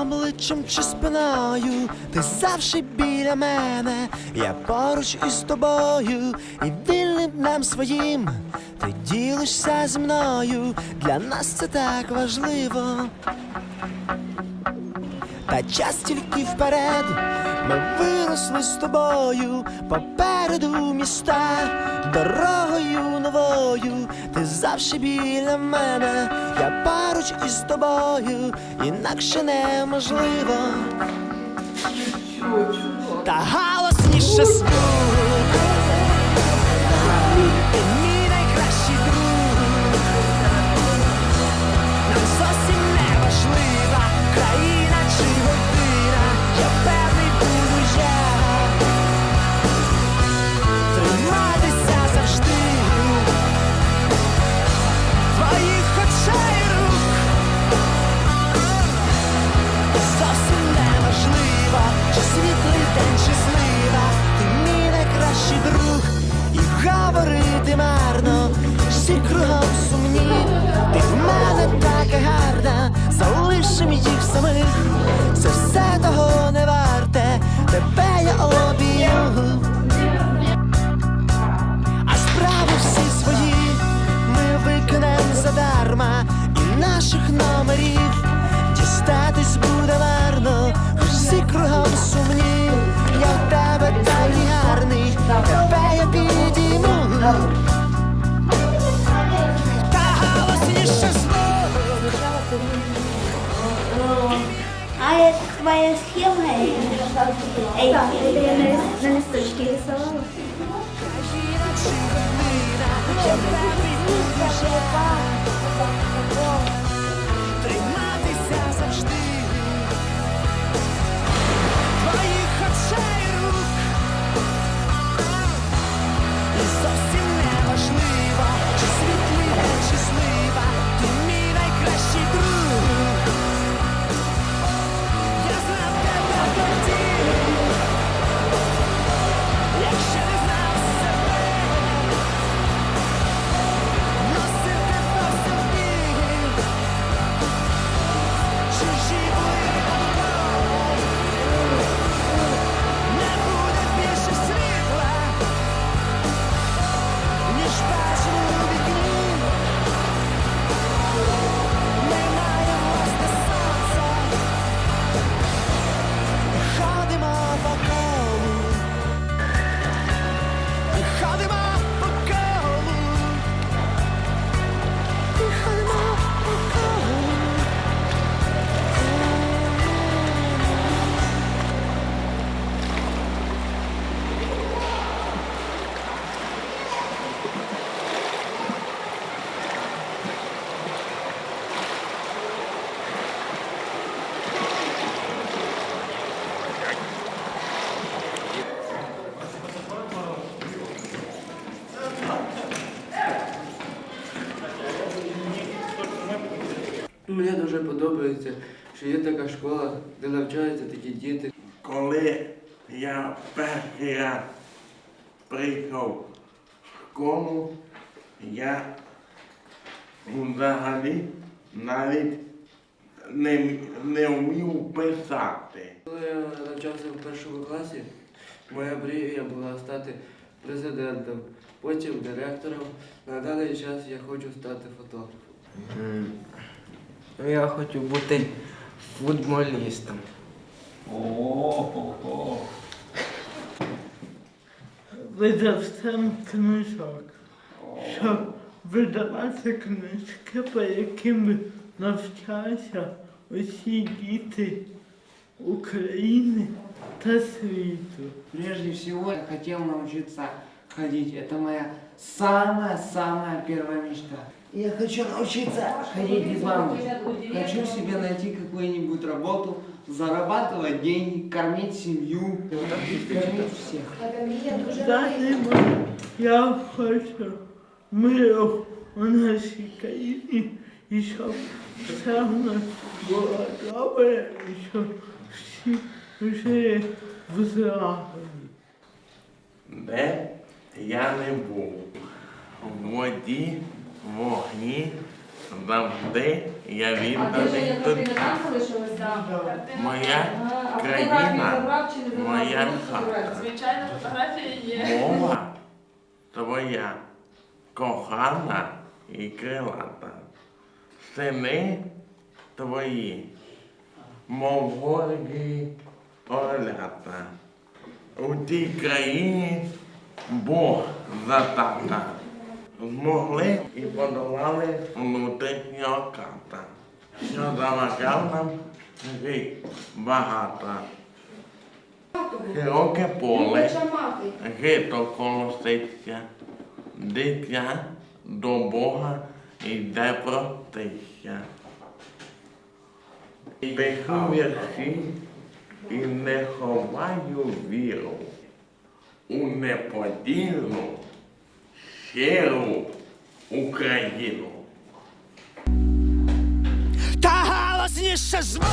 обличчям чи спиною, ти завжди біля мене, я поруч із тобою, і вільним днем своїм ти ділишся зі мною, для нас це так важливо. Та час тільки вперед, ми виросли з тобою, попереду міста, дорогою завжди біля мене, я поруч із тобою, інакше неможливо. Та галосніше звук тебе я обійму. А справи всі свої ми виконаємо задарма, і наших номерів дістатись буде марно, всі кругом сумні, я в тебе такий гарний, тебе я підійму. moje schyłmy. Ej, na listoczki rysowałam. Thank you. Дуже подобається, що є така школа, де навчаються такі діти. Коли я перший раз прийшов в школу, я взагалі навіть не, не вмів писати. Коли я навчався в першому класі, моя мрія була стати президентом, потім директором. На даний час я хочу стати фотографом. Ну, Я хочу бути футболістом. видавцем книжок, щоб видавати книжки, по яким навчаються усі діти України та світу. Прежде всего, я хотел научиться ходить. Это моя самая-самая первая мечта. Я хочу научиться ходить без мамы. Хочу себе найти какую-нибудь работу, зарабатывать деньги, кормить семью, кормить всех. Далі я хочу миру у нашій країні і щоб все в нас було добре, і щоб всі жили в злагоді. Де я не був. В воді, в вогні завжди я А ти вже відданий як тобі. не там залишилася? Моя країна, моя хата. Звичайно, фотографія є. мова твоя кохана і крилата. Сини твої, мов горді орлята. У тій країні Бог за тата. Змогли і подолали внутрішнього ката, що заважав нам жити багато. Широке поле, жито колоситься, дитя до Бога йде проститься. Пишу вірші і не ховаю віру у неподільну, щиру Україну. Та галасніше звук